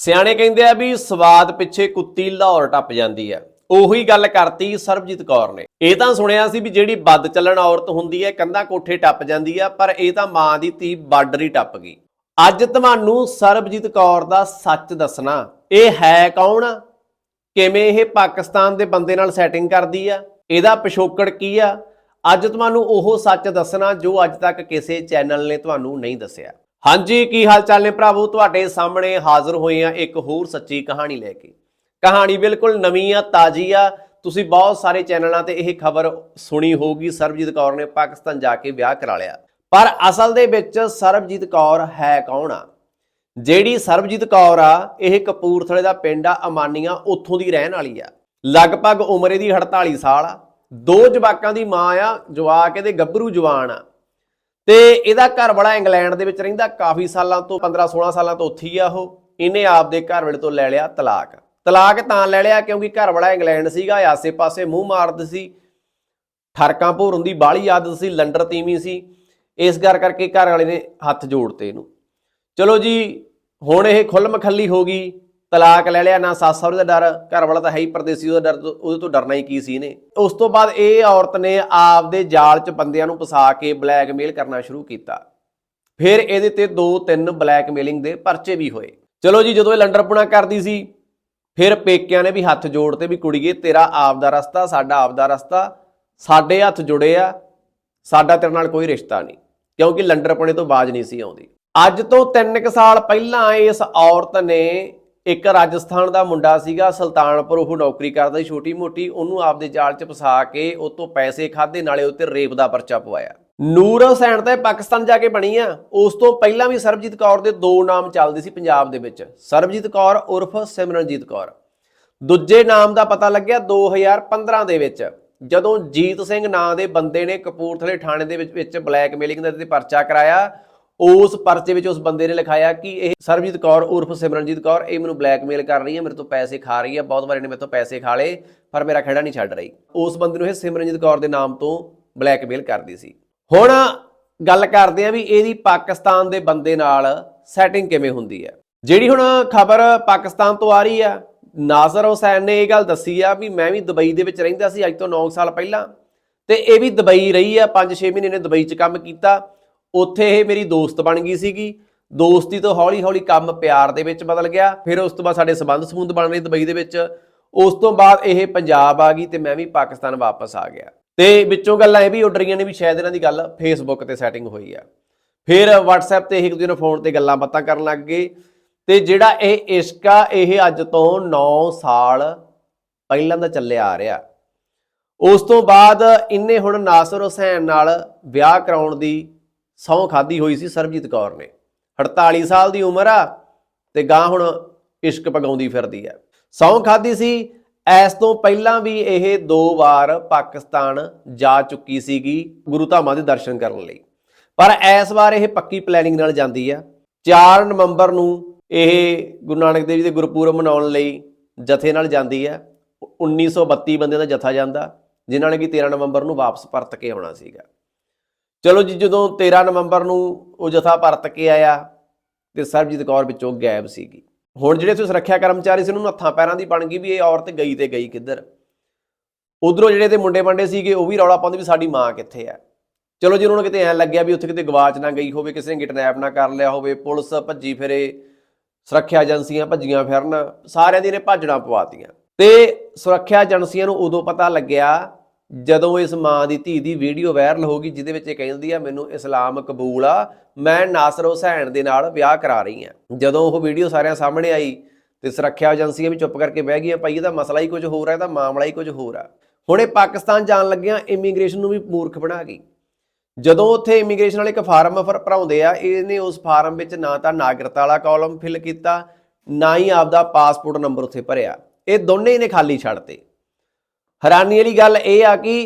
ਸਿਆਣੇ ਕਹਿੰਦੇ ਆ ਵੀ ਸਵਾਦ ਪਿੱਛੇ ਕੁੱਤੀ ਲਾਹੌਰ ਟੱਪ ਜਾਂਦੀ ਆ। ਉਹੀ ਗੱਲ ਕਰਤੀ ਸਰਬਜੀਤ ਕੌਰ ਨੇ। ਇਹ ਤਾਂ ਸੁਣਿਆ ਸੀ ਵੀ ਜਿਹੜੀ ਬੱਦ ਚੱਲਣ ਔਰਤ ਹੁੰਦੀ ਹੈ, ਕੰਧਾ ਕੋਠੇ ਟੱਪ ਜਾਂਦੀ ਆ, ਪਰ ਇਹ ਤਾਂ ਮਾਂ ਦੀ ਧੀ ਬਾਰਡਰ ਹੀ ਟੱਪ ਗਈ। ਅੱਜ ਤੁਹਾਨੂੰ ਸਰਬਜੀਤ ਕੌਰ ਦਾ ਸੱਚ ਦੱਸਣਾ। ਇਹ ਹੈ ਕੌਣ? ਕਿਵੇਂ ਇਹ ਪਾਕਿਸਤਾਨ ਦੇ ਬੰਦੇ ਨਾਲ ਸੈਟਿੰਗ ਕਰਦੀ ਆ? ਇਹਦਾ ਪਿਛੋਕੜ ਕੀ ਆ? ਅੱਜ ਤੁਹਾਨੂੰ ਉਹ ਸੱਚ ਦੱਸਣਾ ਜੋ ਅੱਜ ਤੱਕ ਕਿਸੇ ਚੈਨਲ ਨੇ ਤੁਹਾਨੂੰ ਨਹੀਂ ਦੱਸਿਆ। ਹਾਂਜੀ, ਕੀ ਹਾਲ ਚਾਲ ਨੇ ਭਰਾਵੋ? ਤੁਹਾਡੇ ਸਾਹਮਣੇ ਹਾਜ਼ਰ ਹੋਏ ਆ ਇੱਕ ਹੋਰ ਸੱਚੀ ਕਹਾਣੀ ਲੈ ਕੇ। ਕਹਾਣੀ ਬਿਲਕੁਲ ਨਵੀਂ ਆ, ਤਾਜ਼ੀ ਆ। ਤੁਸੀਂ ਬਹੁਤ ਸਾਰੇ ਚੈਨਲਾਂ ਤੇ ਇਹ ਖਬਰ ਸੁਣੀ ਹੋਊਗੀ। ਸਰਬਜੀਤ ਕੌਰ ਨੇ ਪਾਕਿਸਤਾਨ ਜਾ ਕੇ ਵਿਆਹ ਕਰਾ ਲਿਆ। ਪਰ ਅਸਲ ਦੇ ਵਿੱਚ ਸਰਬਜੀਤ ਕੌਰ ਹੈ ਕੌਣ ਆ? ਜਿਹੜੀ ਸਰਬਜੀਤ ਕੌਰ ਆ, ਇਹ ਕਪੂਰਥਲੇ ਦਾ ਪਿੰਡ ਆ, ਅਮਾਨੀਆਂ, ਉੱਥੋਂ ਦੀ ਰਹਿਣ ਵਾਲੀ ਆ। ਲਗਭਗ ਉਮਰ ਇਹਦੀ 48 ਸਾਲ ਆ। ਦੋ ਜਵਾਕਾਂ ਦੀ ਮਾਂ ਆ, ਜਵਾਕ ਇਹਦੇ ਗੱਭਰੂ ਜਵਾਨ ਆ। ਤੇ ਇਹਦਾ ਘਰ ਵਾਲਾ ਇੰਗਲੈਂਡ ਦੇ ਵਿੱਚ ਰਹਿੰਦਾ, ਕਾਫੀ ਸਾਲਾਂ ਤੋਂ 15 16 ਸਾਲਾਂ ਤੋਂ ਉੱਥੇ ਹੀ ਆ ਉਹ। ਇਹਨੇ ਆਪਦੇ ਘਰ ਵਾਲੇ ਤੋਂ ਲੈ ਲਿਆ ਤਲਾਕ। ਤਲਾਕ ਤਾਂ ਲੈ ਲਿਆ ਕਿਉਂਕਿ ਘਰ ਵਾਲਾ ਇੰਗਲੈਂਡ ਸੀਗਾ, ਆਸੇ-ਪਾਸੇ ਮੂੰਹ ਮਾਰਦ ਸੀ। ਠਰਕਾਂ ਭੋਰਨ ਦੀ ਬਾਹਲੀ ਆਦਤ ਸੀ, ਲੰਡਰ ਤੀਵੀਂ ਸੀ। ਇਸ ਗੱਲ ਕਰਕੇ ਘਰ ਵਾਲੇ ਨੇ ਹੱਥ ਜੋੜਤੇ ਇਹਨੂੰ। ਚਲੋ ਜੀ, ਹੁਣ ਇਹ ਖੁੱਲ ਮਖੱਲੀ ਹੋ ਗਈ। ਤਲਾਕ ਲੈ ਲਿਆ, ਨਾ ਸੱਸ ਸਹੁਰੇ ਦਾ ਡਰ ਘਰ ਵਾਲਾ ਤਾਂ ਹੈ ਹੀ ਪਰਦੇਸੀ, ਉਹਦਾ ਡਰ ਤੋਂ- ਉਹਦੇ ਤੋਂ ਡਰਨਾ ਹੀ ਕੀ ਸੀ ਨੇ ਉਸ ਤੋਂ ਬਾਅਦ ਇਹ ਔਰਤ ਨੇ ਆਪਦੇ ਜਾਲ 'ਚ ਬੰਦਿਆਂ ਨੂੰ ਫਸਾ ਕੇ ਬਲੈਕਮੇਲ ਕਰਨਾ ਸ਼ੁਰੂ ਕੀਤਾ। ਫਿਰ ਇਹਦੇ ਤੇ ਦੋ ਤਿੰਨ ਬਲੈਕਮੇਲਿੰਗ ਦੇ ਪਰਚੇ ਵੀ ਹੋਏ। ਚਲੋ ਜੀ, ਜਦੋਂ ਇਹ ਲੰਡਰਪੁਣਾ ਕਰਦੀ ਸੀ, ਫਿਰ ਪੇਕਿਆਂ ਨੇ ਵੀ ਹੱਥ ਜੋੜ ਤੇ ਵੀ ਕੁੜੀਏ, ਤੇਰਾ ਆਪਦਾ ਰਸਤਾ, ਸਾਡਾ ਆਪਦਾ ਰਸਤਾ, ਸਾਡੇ ਹੱਥ ਜੁੜੇ ਆ, ਸਾਡਾ ਤੇਰੇ ਨਾਲ ਕੋਈ ਰਿਸ਼ਤਾ ਨਹੀਂ, ਕਿਉਂਕਿ ਲੰਡਰਪੁਣੇ ਤੋਂ ਬਾਜ ਨਹੀਂ ਸੀ ਆਉਂਦੀ। ਅੱਜ ਤੋਂ 3 ਸਾਲ ਪਹਿਲਾਂ ਇਸ ਔਰਤ ਨੇ ਇੱਕ ਰਾਜਸਥਾਨ ਦਾ ਮੁੰਡਾ ਸੀਗਾ, ਸੁਲਤਾਨਪੁਰ, ਉਹ ਨੌਕਰੀ ਕਰਦਾ ਸੀ ਛੋਟੀ ਮੋਟੀ ਉਹਨੂੰ ਆਪਦੇ ਜਾਲ 'ਚ ਫਸਾ ਕੇ ਉਹ ਤੋਂ ਪੈਸੇ ਖਾਦੇ ਨਾਲੇ ਉੱਤੇ ਰੇਪ ਦਾ ਪਰਚਾ ਪਵਾਇਆ। ਨੂਰ ਹੁਸੈਨ ਤਾਂ ਇਹ ਪਾਕਿਸਤਾਨ ਜਾ ਕੇ ਬਣੀ ਆ। ਉਸ ਤੋਂ ਪਹਿਲਾਂ ਵੀ ਸਰਬਜੀਤ ਕੌਰ ਦੇ ਦੋ ਨਾਮ ਚੱਲਦੇ ਸੀ ਪੰਜਾਬ ਦੇ ਵਿੱਚ। ਸਰਬਜੀਤ ਕੌਰ, ਉਰਫ ਸਿਮਰਨਜੀਤ ਕੌਰ। ਦੂਜੇ ਨਾਮ ਦਾ ਪਤਾ ਲੱਗਿਆ 2015 ਦੇ ਵਿੱਚ, ਜਦੋਂ ਜੀਤ ਸਿੰਘ ਨਾਂ ਦੇ ਬੰਦੇ ਨੇ ਕਪੂਰਥਲੇ ਥਾਣੇ ਦੇ ਵਿੱਚ ਵਿੱਚ ਬਲੈਕਮੇਲਿੰਗ ਦਾ ਤੇ ਪਰਚਾ ਕਰਾਇਆ। ਉਸ ਪਰਚੇ ਵਿੱਚ ਉਸ ਬੰਦੇ ਨੇ ਲਿਖਾਇਆ ਕਿ ਇਹ ਸਰਬਜੀਤ ਕੌਰ, ਉਰਫ ਸਿਮਰਨਜੀਤ ਕੌਰ, ਇਹ ਮੈਨੂੰ ਬਲੈਕਮੇਲ ਕਰ ਰਹੀ ਹੈ, ਮੇਰੇ ਤੋਂ ਪੈਸੇ ਖਾ ਰਹੀ ਹੈ, ਬਹੁਤ ਵਾਰ ਇਹਨੇ ਮੇਰੇ ਤੋਂ ਪੈਸੇ ਖਾ ਲਏ, ਪਰ ਮੇਰਾ ਖੜਾ ਨਹੀਂ ਛੱਡ ਰਹੀ। ਉਸ ਬੰਦੇ ਨੂੰ ਇਹ ਸਿਮਰਨਜੀਤ ਕੌਰ ਦੇ ਨਾਮ ਤੋਂ ਬਲੈਕਮੇਲ ਕਰਦੀ ਸੀ। ਹੁਣ ਗੱਲ ਕਰਦੇ ਆ ਵੀ ਇਹਦੀ ਪਾਕਿਸਤਾਨ ਦੇ ਬੰਦੇ ਨਾਲ ਸੈਟਿੰਗ ਕਿਵੇਂ ਹੁੰਦੀ ਹੈ। ਜਿਹੜੀ ਹੁਣ ਖਬਰ ਪਾਕਿਸਤਾਨ ਤੋਂ ਆ ਰਹੀ ਆ ਨਾਜ਼ਰ ਹੁਸੈਨ ਨੇ ਇਹ ਗੱਲ ਦੱਸੀ ਆ ਵੀ ਮੈਂ ਵੀ ਦੁਬਈ ਦੇ ਵਿੱਚ ਰਹਿੰਦਾ ਸੀ ਅੱਜ ਤੋਂ 9 ਸਾਲ ਪਹਿਲਾਂ, ਤੇ ਇਹ ਵੀ ਦੁਬਈ ਰਹੀ ਆ 5-6 ਮਹੀਨੇ ਨੇ ਦੁਬਈ 'ਚ ਕੰਮ ਕੀਤਾ। ਉੱਥੇ ਇਹ ਮੇਰੀ ਦੋਸਤ ਬਣ ਗਈ ਸੀਗੀ। ਦੋਸਤੀ ਤੋਂ ਹੌਲੀ-ਹੌਲੀ ਕੰਮ ਪਿਆਰ ਦੇ ਵਿੱਚ ਬਦਲ ਗਿਆ। ਫਿਰ ਉਸ ਤੋਂ ਬਾਅਦ ਸਾਡੇ ਸਬੰਧ ਸਮੂੰਦ ਬਣ ਰਹੇ ਦੁਬਈ ਦੇ ਵਿੱਚ। ਉਸ ਤੋਂ ਬਾਅਦ ਇਹ ਪੰਜਾਬ ਆ ਗਈ ਤੇ ਮੈਂ ਵੀ ਪਾਕਿਸਤਾਨ ਵਾਪਸ ਆ ਗਿਆ। ਤੇ ਵਿੱਚੋਂ ਗੱਲਾਂ ਇਹ ਵੀ ਉੱਡ ਰਹੀਆਂ ਨੇ ਵੀ ਸ਼ਾਇਦ ਇਹਨਾਂ ਦੀ ਗੱਲ ਫੇਸਬੁੱਕ ਤੇ ਸੈਟਿੰਗ ਹੋਈ ਆ। ਫਿਰ WhatsApp ਤੇ ਇੱਕ ਦੂਜੇ ਨਾਲ ਫੋਨ ਤੇ ਗੱਲਾਂ ਬਾਤਾਂ ਕਰਨ ਲੱਗ ਗਏ। ਤੇ ਜਿਹੜਾ ਇਹ ਇਸ਼ਕ ਆ, ਇਹ ਅੱਜ ਤੋਂ 9 ਸਾਲ ਪਹਿਲਾਂ ਦਾ ਚੱਲਿਆ ਆ ਰਿਹਾ। ਉਸ ਤੋਂ ਬਾਅਦ ਇਹਨੇ ਹੁਣ ਨਾਸਰ ਹੁਸੈਨ ਨਾਲ ਵਿਆਹ ਕਰਾਉਣ ਦੀ ਸਹੁੰ ਖਾਦੀ ਹੋਈ ਸੀ ਸਰਬਜੀਤ ਕੌਰ ਨੇ। 48 ਸਾਲ ਦੀ ਉਮਰ ਆ ਤੇ ਗਾਂ ਹੁਣ ਇਸ਼ਕ ਪਗਾਉਂਦੀ ਫਿਰਦੀ ਹੈ ਸਹੁੰ ਖਾਦੀ ਸੀ ਇਸ ਤੋਂ ਪਹਿਲਾਂ ਵੀ ਇਹ ਦੋ ਵਾਰ ਪਾਕਿਸਤਾਨ ਜਾ ਚੁੱਕੀ ਸੀਗੀ ਗੁਰੂ ਧਾਮਾਂ ਦੇ ਦਰਸ਼ਨ ਕਰਨ ਲਈ। ਪਰ ਇਸ ਵਾਰ ਇਹ ਪੱਕੀ ਪਲੈਨਿੰਗ ਨਾਲ ਜਾਂਦੀ ਆ। 4 ਨਵੰਬਰ ਨੂੰ ਇਹ ਗੁਰੂ ਨਾਨਕ ਦੇਵ ਜੀ ਦੇ ਗੁਰਪੁਰਬ ਮਨਾਉਣ ਲਈ ਜਥੇ ਨਾਲ ਜਾਂਦੀ ਆ। 1932 ਬੰਦੇ ਦਾ ਜਥਾ ਜਾਂਦਾ, ਜਿਨ੍ਹਾਂ ਨੇ ਕਿ 13 ਨਵੰਬਰ ਨੂੰ ਵਾਪਸ ਪਰਤ ਕੇ ਆਉਣਾ ਸੀਗਾ। ਚਲੋ ਜੀ, ਜਦੋਂ 13 ਨਵੰਬਰ ਨੂੰ ਉਹ ਜਥਾ ਪਰਤ ਕੇ ਆਇਆ, ਤੇ ਸਰਬਜੀਤ ਕੌਰ ਵਿੱਚੋਂ ਗਾਇਬ ਸੀਗੀ। ਹੁਣ ਜਿਹੜੇ ਉੱਥੇ ਸੁਰੱਖਿਆ ਕਰਮਚਾਰੀ ਸੀ, ਉਹਨਾਂ ਨੂੰ ਹੱਥਾਂ ਪੈਰਾਂ ਦੀ ਬਣ ਗਈ ਵੀ ਇਹ ਔਰਤ ਗਈ ਤੇ ਗਈ ਕਿੱਧਰ। ਉਧਰੋਂ ਜਿਹੜੇ ਤੇ ਮੁੰਡੇ ਮੰਡੇ ਸੀਗੇ, ਉਹ ਵੀ ਰੌਲਾ ਪਾਉਂਦੇ ਵੀ ਸਾਡੀ ਮਾਂ ਕਿੱਥੇ ਆ। ਚਲੋ ਜੀ, ਉਹਨਾਂ ਨੂੰ ਕਿਤੇ ਐਂ ਲੱਗਿਆ ਵੀ ਉੱਥੇ ਕਿਤੇ ਗਵਾਚ ਨਾ ਗਈ ਹੋਵੇ, ਕਿਸੇ ਨੇ ਕਿਡਨੈਪ ਨਾ ਕਰ ਲਿਆ ਹੋਵੇ, ਪੁਲਿਸ ਭੱਜੀ ਫਿਰੇ, ਸੁਰੱਖਿਆ ਏਜੰਸੀਆਂ ਭੱਜੀਆਂ ਫਿਰਨ, ਸਾਰਿਆਂ ਦੀ ਨੇ ਭਾਜਣਾ ਪਵਾਤੀਆਂ ਤੇ ਸੁਰੱਖਿਆ ਏਜੰਸੀਆਂ ਨੂੰ ਉਦੋਂ ਪਤਾ ਲੱਗਿਆ ਜਦੋਂ ਇਸ ਮਾਂ ਦੀ ਧੀ ਦੀ ਵੀਡੀਓ ਵਾਇਰਲ ਹੋ ਗਈ, ਜਿਹਦੇ ਵਿੱਚ ਇਹ ਕਹਿੰਦੀ ਆ, ਮੈਨੂੰ ਇਸਲਾਮ ਕਬੂਲ ਆ, ਮੈਂ ਨਾਸਰ ਹੁਸੈਨ ਦੇ ਨਾਲ ਵਿਆਹ ਕਰਾ ਰਹੀ ਆ। ਜਦੋਂ ਉਹ ਵੀਡੀਓ ਸਾਰਿਆਂ ਸਾਹਮਣੇ ਆਈ ਤੇ ਸੁਰੱਖਿਆ ਏਜੰਸੀਆਂ ਵੀ ਚੁੱਪ ਕਰਕੇ ਬਹਿ ਗਈਆਂ, ਭਾਈ, ਇਹਦਾ ਮਸਲਾ ਹੀ ਕੁਝ ਹੋਰ ਆ, ਇਹਦਾ ਮਾਮਲਾ ਹੀ ਕੁਝ ਹੋਰ ਆ। ਹੁਣ ਇਹ ਪਾਕਿਸਤਾਨ ਜਾਣ ਲੱਗਿਆਂ ਇਮੀਗ੍ਰੇਸ਼ਨ ਨੂੰ ਵੀ ਮੂਰਖ ਬਣਾ ਗਈ। ਜਦੋਂ ਉੱਥੇ ਇਮੀਗ੍ਰੇਸ਼ਨ ਵਾਲੇ ਇੱਕ ਫਾਰਮ ਭਰ- ਭਰਾਉਂਦੇ ਆ, ਇਹਨੇ ਉਸ ਫਾਰਮ ਵਿੱਚ ਨਾ ਤਾਂ ਨਾਗਰਿਕਤਾ ਵਾਲਾ ਕਾਲਮ ਫਿਲ ਕੀਤਾ, ਨਾ ਹੀ ਆਪਦਾ ਪਾਸਪੋਰਟ ਨੰਬਰ ਉੱਥੇ ਭਰਿਆ। ਇਹ ਦੋਨੇ ਹੀ ਨੇ ਖਾਲੀ ਛੱਡਤੇ ਹੈਰਾਨੀ ਵਾਲੀ ਗੱਲ ਇਹ ਆ ਕਿ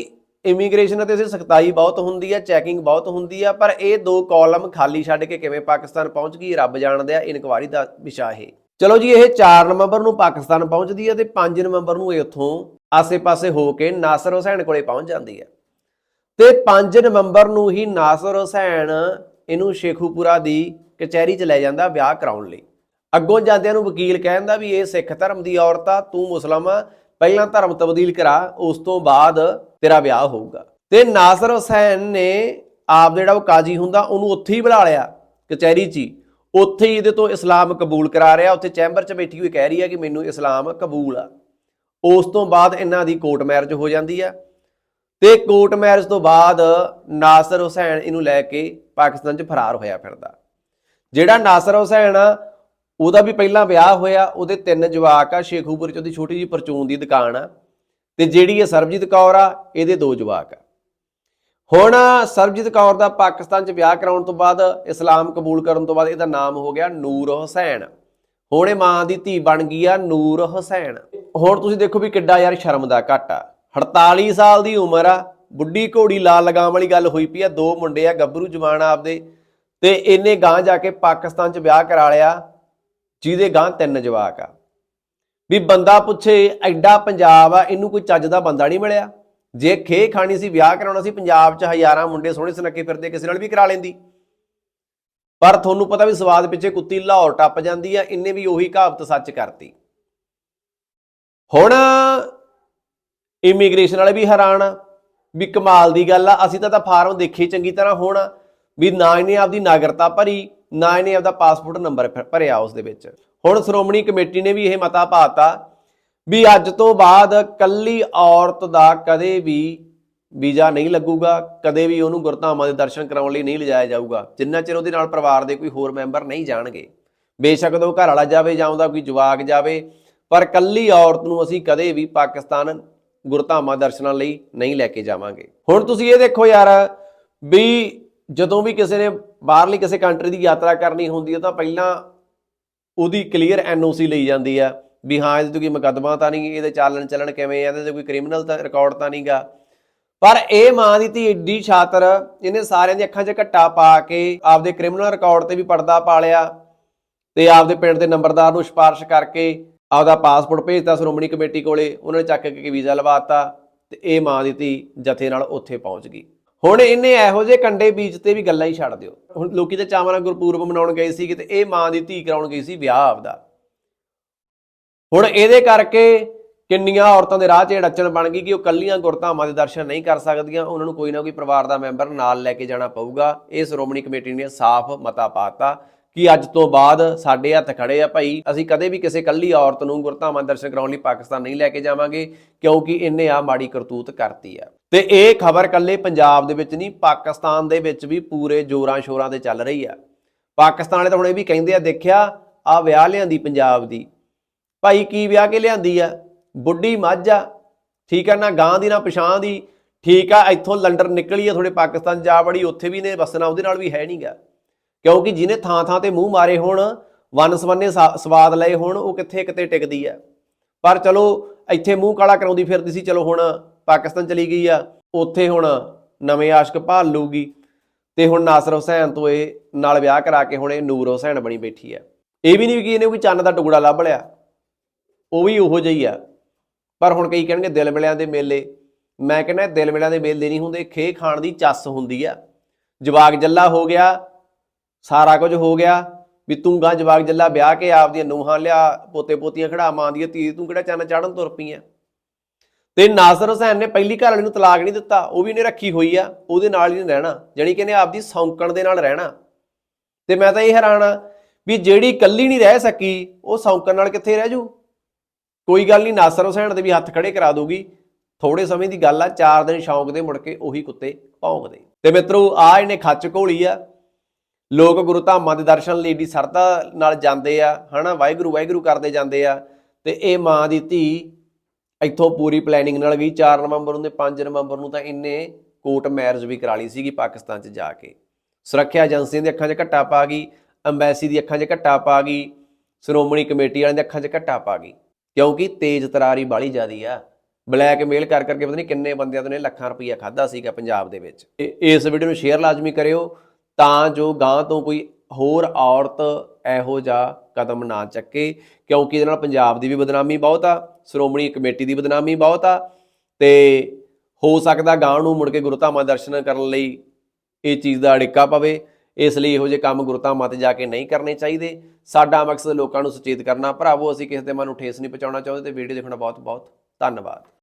ਇਮੀਗ੍ਰੇਸ਼ਨ ਤੇ ਸਖਤਾਈ ਬਹੁਤ ਹੁੰਦੀ ਹੈ ਚੈਕਿੰਗ ਬਹੁਤ ਹੁੰਦੀ ਆ, ਪਰ ਇਹ ਦੋ ਕਾਲਮ ਖਾਲੀ ਛੱਡ ਕੇ ਕਿਵੇਂ ਪਾਕਿਸਤਾਨ ਪਹੁੰਚ ਗਈ ਰੱਬ ਜਾਣਦੇ ਆ, ਇਨਕੁਆਰੀ ਦਾ ਵਿਸ਼ਾ ਇਹ। ਚਲੋ ਜੀ, ਇਹ 4 ਨਵੰਬਰ ਨੂੰ ਪਾਕਿਸਤਾਨ ਪਹੁੰਚਦੀ ਹੈ ਤੇ 5 ਨਵੰਬਰ ਨੂੰ ਇਹ ਉੱਥੋਂ ਆਸੇ-ਪਾਸੇ ਹੋ ਕੇ ਨਾਸਰ ਹੁਸੈਨ ਕੋਲੇ ਪਹੁੰਚ ਜਾਂਦੀ ਹੈ ਤੇ 5 ਨਵੰਬਰ ਨੂੰ ਹੀ ਨਾਸਰ ਹੁਸੈਨ ਇਹਨੂੰ ਸ਼ੇਖੂਪੁਰਾ ਦੀ ਕਚਹਿਰੀ 'ਚ ਲੈ ਜਾਂਦਾ ਵਿਆਹ ਕਰਾਉਣ ਲਈ। ਅੱਗੋਂ ਜਾਂਦਿਆਂ ਨੂੰ ਵਕੀਲ ਕਹਿੰਦਾ ਵੀ ਇਹ ਸਿੱਖ ਧਰਮ ਦੀ ਔਰਤ ਆ, ਤੂੰ ਮੁਸਲਮ ਪਹਿਲਾਂ ਧਰਮ ਤਬਦੀਲ ਕਰਾ, ਉਸ ਤੋਂ ਬਾਅਦ ਤੇਰਾ ਵਿਆਹ ਹੋਊਗਾ। ਤੇ ਨਾਸਰ ਹੁਸੈਨ ਨੇ ਆਪ ਜਿਹੜਾ ਉਹ ਕਾਜ਼ੀ ਹੁੰਦਾ, ਉਹਨੂੰ ਉੱਥੇ ਹੀ ਬੁਲਾ ਲਿਆ, ਕਚਹਿਰੀ 'ਚ ਹੀ। ਉੱਥੇ ਹੀ ਇਹਦੇ ਤੋਂ ਇਸਲਾਮ ਕਬੂਲ ਕਰਾ ਰਿਹਾ, ਉੱਥੇ ਚੈਂਬਰ 'ਚ ਬੈਠੀ ਹੋਈ ਕਹਿ ਰਹੀ ਹੈ ਕਿ ਮੈਨੂੰ ਇਸਲਾਮ ਕਬੂਲ ਆ। ਉਸ ਤੋਂ ਬਾਅਦ ਇਹਨਾਂ ਦੀ ਕੋਰਟ ਮੈਰਿਜ ਹੋ ਜਾਂਦੀ ਆ। ਤੇ ਕੋਰਟ ਮੈਰਿਜ ਤੋਂ ਬਾਅਦ ਨਾਸਰ ਹੁਸੈਨ ਇਹਨੂੰ ਲੈ ਕੇ ਪਾਕਿਸਤਾਨ 'ਚ ਫਰਾਰ ਹੋਇਆ ਫਿਰਦਾ। ਜਿਹੜਾ ਨਾਸਰ ਹੁਸੈਨ ਆ ਉਹਦਾ ਵੀ ਪਹਿਲਾਂ ਵਿਆਹ ਹੋਇਆ, ਉਹਦੇ ਤਿੰਨ ਜਵਾਕ ਆ, ਸ਼ੇਖੂਪੁਰ 'ਚ ਉਹਦੀ ਛੋਟੀ ਜਿਹੀ ਪਰਚੂਨ ਦੀ ਦੁਕਾਨ ਆ, ਤੇ ਜਿਹੜੀ ਇਹ ਸਰਬਜੀਤ ਕੌਰ ਆ, ਇਹਦੇ ਦੋ ਜਵਾਕ ਆ। ਹੁਣ ਸਰਬਜੀਤ ਕੌਰ ਦਾ ਪਾਕਿਸਤਾਨ 'ਚ ਵਿਆਹ ਕਰਾਉਣ ਤੋਂ ਬਾਅਦ, ਇਸਲਾਮ ਕਬੂਲ ਕਰਨ ਤੋਂ ਬਾਅਦ ਇਹਦਾ ਨਾਮ ਹੋ ਗਿਆ ਨੂਰ ਹੁਸੈਨ। ਹੁਣ ਇਹ ਮਾਂ ਦੀ ਧੀ ਬਣ ਗਈ ਆ ਨੂਰ ਹੁਸੈਨ। ਹੁਣ ਤੁਸੀਂ ਦੇਖੋ ਵੀ ਕਿੱਡਾ ਯਾਰ ਸ਼ਰਮ ਦਾ ਘਾਟਾ 48 ਸਾਲ ਦੀ ਉਮਰ ਆ, ਬੁੱਢੀ ਘੋੜੀ ਲਾਲ ਲਗਾਮ ਵਾਲੀ ਗੱਲ ਹੋਈ ਪਈ ਆ, ਦੋ ਮੁੰਡੇ ਆ, ਗੱਭਰੂ ਜਵਾਨ ਆਪਦੇ, ਤੇ ਇਹਨੇ ਗਾਂ ਜਾ ਕੇ ਪਾਕਿਸਤਾਨ 'ਚ ਵਿਆਹ ਕਰਾ ਲਿਆ। ਜਿਹਦੇ ਗਾਂ ਤਿੰਨ ਜਵਾਕ ਆ। ਵੀ ਬੰਦਾ ਪੁੱਛੇ, ਐਡਾ ਪੰਜਾਬ ਆ, ਇਹਨੂੰ ਕੋਈ ਚੱਜ ਦਾ ਬੰਦਾ ਨਹੀਂ ਮਿਲਿਆ? ਜੇ ਖੇ ਖਾਣੀ ਸੀ, ਵਿਆਹ ਕਰਾਉਣਾ ਸੀ, ਪੰਜਾਬ 'ਚ ਹਜ਼ਾਰਾਂ ਮੁੰਡੇ ਸੋਹਣੇ ਸੁਨੱਖੇ ਫਿਰਦੇ, ਕਿਸੇ ਨਾਲ ਵੀ ਕਰਾ ਲੈਂਦੀ। ਪਰ ਤੁਹਾਨੂੰ ਪਤਾ ਵੀ ਸਵਾਦ ਪਿੱਛੇ ਕੁੱਤੀ ਲਾਹੌਰ ਟੱਪ ਜਾਂਦੀ ਆ, ਇਹਨੇ ਵੀ ਉਹੀ ਕਹਾਵਤ ਸੱਚ ਕਰਤੀ। ਹੁਣ ਇਮੀਗ੍ਰੇਸ਼ਨ ਵਾਲੇ ਵੀ ਹੈਰਾਨ ਆ, ਵੀ ਕਮਾਲ ਦੀ ਗੱਲ ਆ, ਅਸੀਂ ਤਾਂ ਤਾਂ ਫਾਰਮ ਦੇਖੇ ਚੰਗੀ ਤਰ੍ਹਾਂ ਹੋਣਾ ਵੀ ਨਾ ਇਹਨੇ ਆਪਦੀ ਨਾਗਰਤਾ ਭਰੀ ਨਾ ਇਹਨੇ ਆਪਦਾ ਪਾਸਪੋਰਟ ਨੰਬਰ ਭ- ਭਰਿਆ ਉਸ ਦੇ ਵਿੱਚ। ਹੁਣ ਸ਼੍ਰੋਮਣੀ ਕਮੇਟੀ ਨੇ ਵੀ ਇਹ ਮਤਾ ਪਾਤਾ ਵੀ ਅੱਜ ਤੋਂ ਬਾਅਦ ਕੱਲੀ ਔਰਤ ਦਾ ਕਦੇ ਵੀ ਵੀਜ਼ਾ ਨਹੀਂ ਲੱਗੂਗਾ, ਕਦੇ ਵੀ ਉਹਨੂੰ ਗੁਰਧਾਮਾਂ ਦੇ ਦਰਸ਼ਨ ਕਰਾਉਣ ਲਈ ਨਹੀਂ ਲਿਜਾਇਆ ਜਾਊਗਾ। ਜਿੰਨਾ ਚਿਰ ਉਹਦੇ ਨਾਲ ਪਰਿਵਾਰ ਦੇ ਕੋਈ ਹੋਰ ਮੈਂਬਰ ਨਹੀਂ ਜਾਣਗੇ। ਬੇਸ਼ੱਕ ਉਹ ਘਰ ਵਾਲਾ ਜਾਵੇ ਜਾਂ ਉਹਦਾ ਕੋਈ ਜਵਾਕ ਜਾਵੇ, ਪਰ ਕੱਲੀ ਔਰਤ ਨੂੰ ਅਸੀਂ ਕਦੇ ਵੀ ਪਾਕਿਸਤਾਨ ਗੁਰਧਾਮਾਂ ਦਰਸ਼ਨਾਂ ਲਈ ਨਹੀਂ ਲੈ ਕੇ ਜਾਵਾਂਗੇ। ਹੁਣ ਤੁਸੀਂ ਇਹ ਦੇਖੋ ਯਾਰ ਵੀ ਜਦੋਂ ਵੀ ਕਿਸੇ ਨੇ ਬਾਹਰਲੀ ਕਿਸੇ ਕੰਟਰੀ ਦੀ ਯਾਤਰਾ ਕਰਨੀ ਹੁੰਦੀ ਹੈ ਤਾਂ ਪਹਿਲਾਂ ਉਹਦੀ ਕਲੀਅਰ ਐਨਓਸੀ ਲਈ ਜਾਂਦੀ ਆ ਵੀ ਹਾਂ, ਇਹਦੇ ਤੇ ਕੋਈ ਮੁਕੱਦਮਾ ਤਾਂ ਨਹੀਂ, ਇਹਦੇ ਚਾਲਣ ਚੱਲਣ ਕਿਵੇਂ ਆ, ਇਹਦੇ ਤੇ ਕੋਈ ਕ੍ਰਿਮੀਨਲ ਤਾਂ ਰਿਕਾਰਡ ਤਾਂ ਨਹੀਂਗਾ। ਪਰ ਇਹ ਮਾਂ ਦੀ ਧੀ ਏਡੀ ਸ਼ਾਤਰ ਇਹਨੇ ਸਾਰਿਆਂ ਦੀਆਂ ਅੱਖਾਂ 'ਚ ਘੱਟਾ ਪਾ ਕੇ ਆਪਦੇ ਕ੍ਰਿਮੀਨਲ ਰਿਕਾਰਡ ਤੇ ਵੀ ਪਰਦਾ ਪਾ ਲਿਆ ਤੇ ਆਪਦੇ ਪਿੰਡ ਦੇ ਨੰਬਰਦਾਰ ਨੂੰ ਸਿਫਾਰਿਸ਼ ਕਰਕੇ ਆਪਦਾ ਪਾਸਪੋਰਟ ਭੇਜਤਾ ਸ਼੍ਰੋਮਣੀ ਕਮੇਟੀ ਕੋਲੇ, ਉਹਨਾਂ ਨੇ ਚੱਕ ਕੇ ਵੀਜ਼ਾ ਲਵਾਤਾ ਤੇ ਇਹ ਮਾਂ ਦੀ ਧੀ ਜਥੇ ਨਾਲ ਉੱਥੇ ਪਹੁੰਚ ਗਈ। ਹੁਣ ਇਹਨੇ ਇਹੋ ਜਿਹੇ ਕੰਡੇ ਬੀਜ ਤੇ ਵੀ ਗੱਲਾਂ ਹੀ ਛੱਡ ਦਿਓ। ਹੁਣ ਲੋਕੀ ਤੇ ਚਾਵਾਂ ਨਾਲ ਗੁਰਪੂਰਬ ਮਨਾਉਣ ਗਏ ਸੀ ਤੇ ਇਹ ਮਾਂ ਦੀ ਧੀ ਕਰਾਉਣ ਗਈ ਸੀ ਵਿਆਹ ਆਪਦਾ। ਹੁਣ ਇਹਦੇ ਕਰਕੇ ਕਿੰਨੀਆਂ ਔਰਤਾਂ ਦੇ ਰਾਹ 'ਚ ਅੜਚਣ ਬਣ ਗਈ ਕਿ ਉਹ ਕੱਲੀਆਂ ਗੁਰਧਾਮਾਂ ਦੇ ਦਰਸ਼ਨ ਨਹੀਂ ਕਰ ਸਕਦੀਆਂ, ਉਹਨਾਂ ਨੂੰ ਕੋਈ ਨਾ ਕੋਈ ਪਰਿਵਾਰ ਦਾ ਮੈਂਬਰ ਨਾਲ ਲੈ ਕੇ ਜਾਣਾ ਪਊਗਾ। ਇਹ ਸ਼੍ਰੋਮਣੀ ਕਮੇਟੀ ਨੇ ਸਾਫ਼ ਮਤਾ ਪਾਤਾ ਕਿ ਅੱਜ ਤੋਂ ਬਾਅਦ ਸਾਡੇ ਹੱਥ ਖੜੇ ਆ ਭਾਈ, ਅਸੀਂ ਕਦੇ ਵੀ ਕਿਸੇ ਕੱਲੀ ਔਰਤ ਨੂੰ ਗੁਰਧਾਮਾਂ ਦਰਸ਼ਨ ਕਰਾਉਣ ਲਈ ਪਾਕਿਸਤਾਨ ਨਹੀਂ ਲੈ ਕੇ ਜਾਵਾਂਗੇ, ਕਿਉਂਕਿ ਇਹਨੇ ਆ ਮਾੜੀ ਕਰਤੂਤ ਕਰਤੀ ਆ। ਤੇ ਇਹ ਖਬਰ ਕੱਲੇ ਪੰਜਾਬ ਦੇ ਵਿੱਚ ਨਹੀਂ, ਪਾਕਿਸਤਾਨ ਦੇ ਵਿੱਚ ਵੀ ਪੂਰੇ ਜੋਰਾਂ ਸ਼ੋਰਾਂ ਤੇ ਚੱਲ ਰਹੀ ਆ। ਪਾਕਿਸਤਾਨ ਵਾਲੇ ਤਾਂ ਹੁਣ ਇਹ ਵੀ ਕਹਿੰਦੇ ਆ, ਦੇਖਿਆ ਆ ਵਿਆਹ ਲਿਆਂਦੀ ਪੰਜਾਬ ਦੀ। ਭਾਈ ਕੀ ਵਿਆਹ ਕੇ ਲਿਆਂਦੀ ਆ? ਬੁੱਢੀ ਮੱਝ ਆ। ਠੀਕ ਆ, ਨਾ ਗਾਂ ਦੀ, ਨਾ ਪਛਾਂ ਦੀ। ਠੀਕ ਆ, ਇੱਥੋਂ ਲੰਡਰ ਨਿਕਲੀ ਆ ਥੋੜੇ ਪਾਕਿਸਤਾਨ ਜਾ ਵੜੀ, ਉੱਥੇ ਵੀ ਨੇ ਵਸਣਾ ਉਹਦੇ ਨਾਲ ਵੀ ਹੈ ਨਹੀਂਗਾ ਕਿਉਂਕਿ ਜਿਹਨੇ ਥਾਂ ਥਾਂ ਤੇ ਮੂੰਹ ਮਾਰੇ ਹੋਣ ਵਨ ਸਵੰਨੇ ਸਾ- ਸਵਾਦ ਲਏ ਹੋਣ, ਉਹ ਕਿੱਥੇ ਕਿਤੇ ਟਿਕਦੀ ਆ। ਪਰ ਚਲੋ, ਇੱਥੇ ਮੂੰਹ ਕਾਲਾ ਕਰਾਉਂਦੀ ਫਿਰਦੀ ਸੀ, ਚਲੋ ਹੁਣ ਪਾਕਿਸਤਾਨ ਚਲੀ ਗਈ ਆ, ਉੱਥੇ ਹੁਣ ਨਵੇਂ ਆਸ਼ਕ ਭਾਲ ਲੂਗੀ ਤੇ ਹੁਣ ਨਾਸਰ ਹੁਸੈਨ ਤੋਂ ਇਹ ਨਾਲ ਵਿਆਹ ਕਰਾ ਕੇ ਹੁਣ ਇਹ ਨੂਰ ਹੁਸੈਨ ਬਣੀ ਬੈਠੀ ਆ। ਇਹ ਵੀ ਨਹੀਂ ਕਿ ਇਹਨੇ ਕੋਈ ਚੰਨ ਦਾ ਟੁਕੜਾ ਲੱਭ ਲਿਆ। ਉਹ ਵੀ ਉਹੋ ਜਿਹੀ ਆ। ਪਰ ਹੁਣ ਕਈ ਕਹਿਣਗੇ ਦਿਲ ਮਿਲਿਆਂ ਦੇ ਮੇਲੇ। ਮੈਂ ਕਹਿੰਦਾ ਦਿਲ ਮਿਲਿਆਂ ਦੇ ਮੇਲੇ ਨਹੀਂ ਹੁੰਦੇ, ਖੇ ਖਾਣ ਦੀ ਚੱਸ ਹੁੰਦੀ ਆ। ਜਵਾਗ ਜੱਲਾ ਹੋ ਗਿਆ, ਸਾਰਾ ਕੁਝ ਹੋ ਗਿਆ। ਵੀ ਤੂੰ ਗਾਂ ਜਵਾਗ ਜੱਲਾ ਵਿਆਹ ਕੇ ਆਪਦੀਆਂ ਨੂਹਾਂ ਲਿਆ, ਪੋਤੇ ਪੋਤੀਆਂ ਖੜਾ ਮਾਂ ਦੀ ਧੀ ਤੂੰ ਕਿਹੜਾ ਚੰਨ ਚਾੜਨ ਤੁਰ ਪਈਆਂ ਤੇ ਨਾਸਰ ਹੁਸੈਨ ਨੇ ਪਹਿਲੀ ਘਰ ਵਾਲੀ ਨੂੰ ਤਲਾਕ ਨਹੀਂ ਦਿੱਤਾ, ਉਹ ਵੀ ਇਹਨੇ ਰੱਖੀ ਹੋਈ ਆ, ਉਹਦੇ ਨਾਲ ਹੀ ਨਹੀਂ ਰਹਿਣਾ, ਜਾਣੀ ਕਿ ਇਹਨੇ ਆਪਦੀ ਸੌਂਕਣ ਦੇ ਨਾਲ ਰਹਿਣਾ। ਤੇ ਮੈਂ ਤਾਂ ਇਹ ਹੈਰਾਨ ਆ ਵੀ ਜਿਹੜੀ ਇਕੱਲੀ ਨਹੀਂ ਰਹਿ ਸਕੀ, ਉਹ ਸੌਂਕਣ ਨਾਲ ਕਿੱਥੇ ਰਹਿ ਜੂ? ਕੋਈ ਗੱਲ ਨਹੀਂ ਨਾਸਰ ਹੁਸੈਨ ਦੇ ਵੀ ਹੱਥ ਖੜੇ ਕਰਾ ਦੂਗੀ ਥੋੜੇ ਸਮੇਂ ਦੀ ਗੱਲ ਆ, ਚਾਰ ਦਿਨ ਸ਼ੌਂਕ ਦੇ ਮੁੜ ਕੇ ਉਹੀ ਕੁੱਤੇ ਭੌਂਕਦੇ ਤੇ ਮਿੱਤਰੋ, ਆ ਇਹਨੇ ਖੱਚ ਘੋਲੀ ਆ। ਲੋਕ ਗੁਰੂ ਧਾਮਾਂ ਦੇ ਦਰਸ਼ਨ ਲਈ ਏਡੀ ਸਰਦਾ ਨਾਲ ਜਾਂਦੇ ਆ, ਹਨਾ, ਵਾਹਿਗੁਰੂ ਵਾਹਿਗੁਰੂ ਕਰਦੇ ਜਾਂਦੇ ਆ। ਤੇ ਇਹ ਮਾਂ ਦੀ ਧੀ ਇੱਥੋਂ ਪੂਰੀ ਪਲੈਨਿੰਗ ਨਾਲ ਗਈ 4 ਨਵੰਬਰ ਨੂੰ ਤੇ 5 ਨਵੰਬਰ ਨੂੰ ਤਾਂ ਇਹਨੇ ਕੋਰਟ ਮੈਰਿਜ ਵੀ ਕਰਾ ਲਈ ਸੀਗੀ ਪਾਕਿਸਤਾਨ 'ਚ ਜਾ ਕੇ। ਸੁਰੱਖਿਆ ਏਜੰਸੀਆਂ ਦੀਆਂ ਅੱਖਾਂ 'ਚ ਘੱਟਾ ਪਾ ਗਈ ਅੰਬੈਸੀ ਦੀ ਅੱਖਾਂ 'ਚ ਘੱਟਾ ਪਾ ਗਈ, ਸ਼੍ਰੋਮਣੀ ਕਮੇਟੀ ਵਾਲਿਆਂ ਦੀਆਂ ਅੱਖਾਂ 'ਚ ਘੱਟਾ ਪਾ ਗਈ। ਕਿਉਂਕਿ ਤੇਜ਼ ਤਰਾਰੀ ਬਾਲੀ ਜ਼ਿਆਦੀ ਆ। ਬਲੈਕਮੇਲ ਕਰ ਕਰਕੇ ਪਤਾ ਨਹੀਂ ਕਿੰਨੇ ਬੰਦਿਆਂ ਤੋਂ ਨੇ ਲੱਖਾਂ ਰੁਪਈਆ ਖਾਦਾ ਸੀਗਾ ਪੰਜਾਬ ਦੇ ਵਿੱਚ। ਇਹ- ਇਸ ਵੀਡੀਓ ਨੂੰ ਸ਼ੇਅਰ ਲਾਜ਼ਮੀ ਕਰਿਓ ਤਾਂ ਜੋ ਗਾਂ ਤੋਂ ਕੋਈ ਹੋਰ ਔਰਤ ਇਹੋ ਜਿਹਾ ਕਦਮ ਨਾ ਚੱਕੇ, ਕਿਉਂਕਿ ਇਹਦੇ ਨਾਲ ਪੰਜਾਬ ਦੀ ਵੀ ਬਦਨਾਮੀ ਬਹੁਤ ਆ, ਸ਼੍ਰੋਮਣੀ ਕਮੇਟੀ ਦੀ ਬਦਨਾਮੀ ਬਹੁਤ ਆ, ਤੇ ਹੋ ਸਕਦਾ ਗਾਂ ਨੂੰ ਮੁੜ ਕੇ ਗੁਰਧਾਮਾਂ ਦਰਸ਼ਨ ਕਰਨ ਲਈ ਇਹ ਚੀਜ਼ ਦਾ ਅੜਿੱਕਾ ਪਵੇ, ਇਸ ਲਈ ਇਹੋ ਜਿਹੇ ਕੰਮ ਗੁਰਧਾਮਾਂ ਤੇ ਜਾ ਕੇ ਨਹੀਂ ਕਰਨੇ ਚਾਹੀਦੇ। ਸਾਡਾ ਮਕਸਦ ਲੋਕਾਂ ਨੂੰ ਸੁਚੇਤ ਕਰਨਾ, ਭਰਾਵੋ, ਅਸੀਂ ਕਿਸੇ ਦੇ ਮਨ ਨੂੰ ਠੇਸ ਨਹੀਂ ਪਹੁੰਚਾਉਣਾ ਚਾਹੁੰਦੇ ਤੇ ਵੀਡੀਓ ਦੇਖਣਾ ਬਹੁਤ ਬਹੁਤ ਧੰਨਵਾਦ।